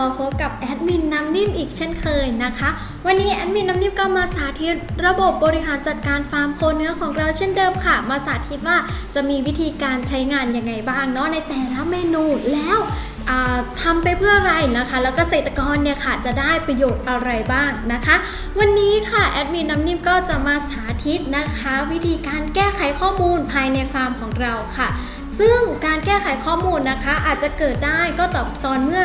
มาพบกับแอดมินน้ำนิ่มอีกเช่นเคยนะคะ วันนี้แอดมินน้ำนิ่มก็มาสาธิตระบบบริหารจัดการฟาร์มโคเนื้อของเราเช่นเดิมค่ะ มาสาธิตว่าจะมีวิธีการใช้งานยังไงบ้างเนาะในแต่ละเมนูแล้วอ่าทำไปเพื่ออะไรนะคะ แล้วเกษตรกรเนี่ยค่ะจะได้ประโยชน์อะไรบ้างนะคะ วันนี้ค่ะแอดมินน้ำนิ่มก็จะมาสาธิตนะคะ วิธีการแก้ไขข้อมูลภายในฟาร์มของเราค่ะ ซึ่งการแก้ไขข้อมูลนะคะ อาจจะเกิดได้ก็ต่อตอนเมื่อ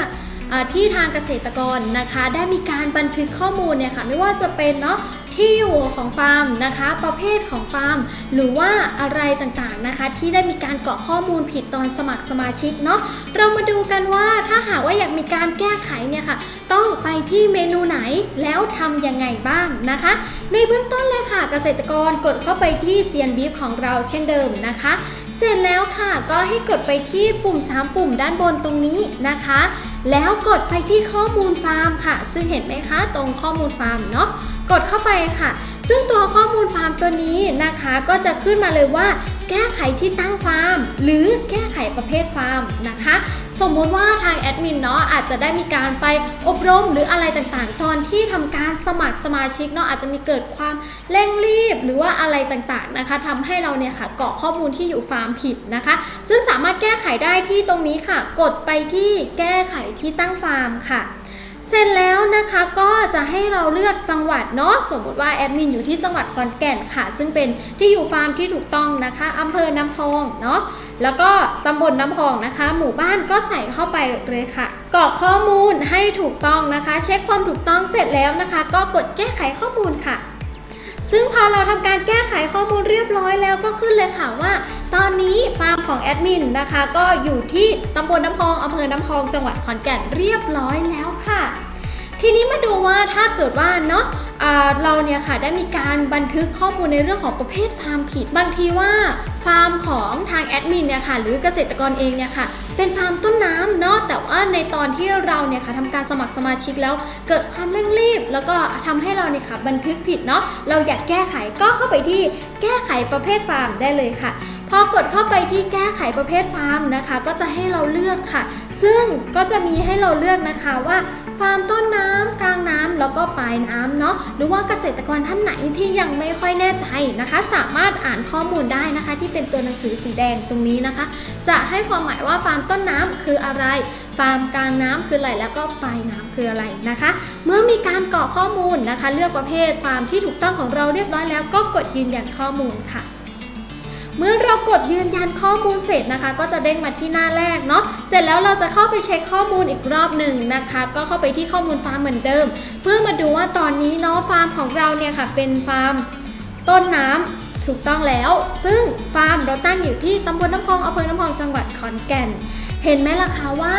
ที่ทางเกษตรกรนะคะ ได้มีการบันทึกข้อมูลเนี่ยค่ะไม่ว่าจะเป็นเนาะที่อยู่ของฟาร์มนะคะ ประเภทของฟาร์ม หรือว่าอะไรต่างๆนะคะ ที่ได้มีการเกรอกข้อมูลผิดตอนสมัครสมาชิกเนาะเรามาดูกันว่าถ้าหากว่าอยากมีการแก้ไขเนี่ยค่ะ ต้องไปที่เมนูไหนแล้วทำยังไงบ้างนะคะ ในเบื้องต้นเลยค่ะเกษตรกรกดเข้าไปที่เซียนบีฟของเราเช่นเดิมนะคะ เสร็จแล้วค่ะก็ให้กดไปที่ปุ่ม 3 ปุ่มด้านบนตรงนี้นะคะ แล้วกดไปที่ข้อมูลฟาร์มค่ะ ซึ่งเห็นไหมคะตรงข้อมูลฟาร์มเนาะกดเข้าไปค่ะ ซึ่งตัวข้อมูลฟาร์มตัวนี้นะคะก็จะขึ้นมาเลยว่า แก้ไขที่ตั้งฟาร์ม หรือแก้ไขประเภทฟาร์มนะคะ สมมุติว่าทางแอดมินเนาะอาจจะได้มีการไปอบรมหรืออะไรต่างๆ ตอนที่ทำการสมัครสมาชิกเนาะอาจจะมีเกิดความเร่งรีบหรือว่าอะไรต่างๆนะคะทำให้เราเนี่ยค่ะเกาะข้อมูลที่อยู่ฟาร์มผิดนะคะ ซึ่งสามารถแก้ไขได้ที่ตรงนี้ค่ะ กดไปที่แก้ไขที่ตั้งฟาร์มค่ะ เสร็จแล้วนะคะก็จะให้เราเลือกจังหวัดเนาะสมมติว่าแอดมินอยู่ที่จังหวัดขอนแก่นค่ะ ซึ่งเป็นที่อยู่ฟาร์มที่ถูกต้องนะคะอำเภอน้ำพองเนาะแล้วก็ตำบลน้ำพองนะคะ หมู่บ้านก็ใส่เข้าไปเลยค่ะกรอกข้อมูลให้ถูกต้องนะคะ เช็คความถูกต้องเสร็จแล้วนะคะ ก็กดแก้ไขข้อมูลค่ะ ซึ่งพอเราทำการแก้ไขข้อมูลเรียบร้อยแล้วก็ขึ้นเลยค่ะว่า ตอนนี้ฟาร์มของแอดมินนะคะก็อยู่ที่ตำบลน้ำพองอำเภอน้ำพองจังหวัดขอนแก่นเรียบร้อยแล้วค่ะ ทีนี้มาดูว่าถ้าเกิดว่าเนาะเราเนี่ยค่ะได้มีการบันทึกข้อมูลในเรื่องของประเภทฟาร์มผิด บางทีว่าฟาร์มของทางแอดมินเนี่ยค่ะหรือเกษตรกรเองเนี่ยค่ะเป็นฟาร์มต้นน้ำเนาะแต่ว่าในตอนที่เราเนี่ยค่ะทำการสมัครสมาชิกแล้ว เกิดความเร่งรีบ แล้วก็ทำให้เราเนี่ยค่ะบันทึกผิดเนาะเราอยากแก้ไขก็เข้าไปที่แก้ไขประเภทฟาร์มได้เลยค่ะพอกดเข้าไปที่แก้ไขประเภทฟาร์มนะคะ ก็จะให้เราเลือกค่ะ ซึ่งก็จะมีให้เราเลือกนะคะว่าฟาร์มต้นน้ำกลางน้ำแล้วก็ปลายน้ำเนาะหรือว่าเกษตรกรท่านไหนที่ยังไม่ค่อยแน่ใจนะคะ สามารถอ่านข้อมูลได้นะคะ ที่เป็นตัวหนังสือสีแดงตรงนี้นะคะ จะให้ความหมายว่าฟาร์มต้นน้ำคืออะไร ฟาร์มกลางน้ำคืออะไรแล้วก็ปลายน้ำคืออะไรนะคะ เมื่อมีการกรอกข้อมูลนะคะ เลือกประเภทฟาร์มที่ถูกต้องของเราเรียบร้อยแล้วก็กดยืนยันข้อมูลค่ะ เมื่อเรากดยืนยันข้อมูลเสร็จนะคะ ก็จะเด้งมาที่หน้าแรกเนาะเสร็จแล้วเราจะเข้าไปเช็คข้อมูลอีกรอบหนึ่งนะคะ ก็เข้าไปที่ข้อมูลฟาร์มเหมือนเดิม เพื่อมาดูว่าตอนนี้เนาะฟาร์มของเราเนี่ยค่ะ เป็นฟาร์มต้นน้ำถูกต้องแล้ว ซึ่งฟาร์มเราตั้งอยู่ที่ตำบลน้ำพองอำเภอน้ำพองจังหวัดขอนแก่น เห็นไหมล่ะคะว่า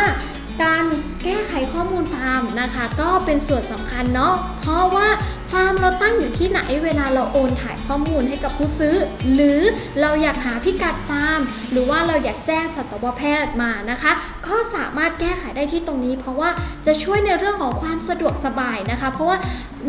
การแก้ไขข้อมูลฟาร์มนะคะ ก็เป็นส่วนสำคัญเนาะเพราะว่าฟาร์มเราตั้งอยู่ที่ไหนเวลาเราโอนถ่ายข้อมูลให้กับผู้ซื้อ หรือเราอยากหาพิกัดฟาร์ม หรือว่าเราอยากแจ้งสัตวแพทย์มานะคะ ก็สามารถแก้ไขได้ที่ตรงนี้ เพราะว่าจะช่วยในเรื่องของความสะดวกสบายนะคะ เพราะว่า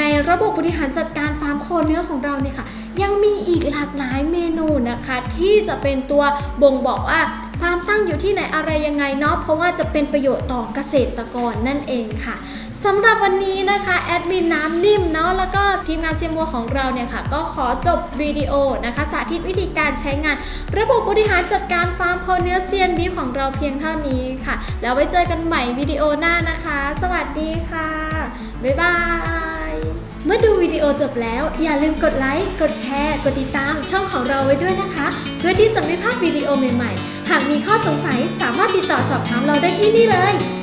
ในระบบบริหารจัดการฟาร์มโคเนื้อของเราเนี่ยค่ะ ยังมีอีกหลากหลายเมนูนะคะ ที่จะเป็นตัวบ่งบอกว่า ฟาร์มตั้งอยู่ที่ไหนอะไรยังไงเนาะเพราะว่าจะเป็นประโยชน์ต่อเกษตรกรนั่นเองค่ะสำหรับวันนี้นะคะแอดมินน้ำนิ่มเนาะแล้วก็ทีมงานเซียมัวของเราเนี่ยค่ะ ก็ขอจบวิดีโอนะคะ สาธิตวิธีการใช้งาน ระบบบริหารจัดการฟาร์มโคเนื้อเซียนบีฟของเราเพียงเท่านี้ค่ะ แล้วไว้เจอกันใหม่วิดีโอหน้านะคะ สวัสดีค่ะ บ๊ายบาย เมื่อดูวิดีโอจบแล้ว อย่าลืมกดไลค์ กดแชร์ กดติดตามช่องของเราไว้ด้วยนะคะ เพื่อที่จะไม่พลาดวิดีโอใหม่ๆ หากมีข้อสงสัยสามารถติดต่อสอบถามเราได้ที่นี่เลย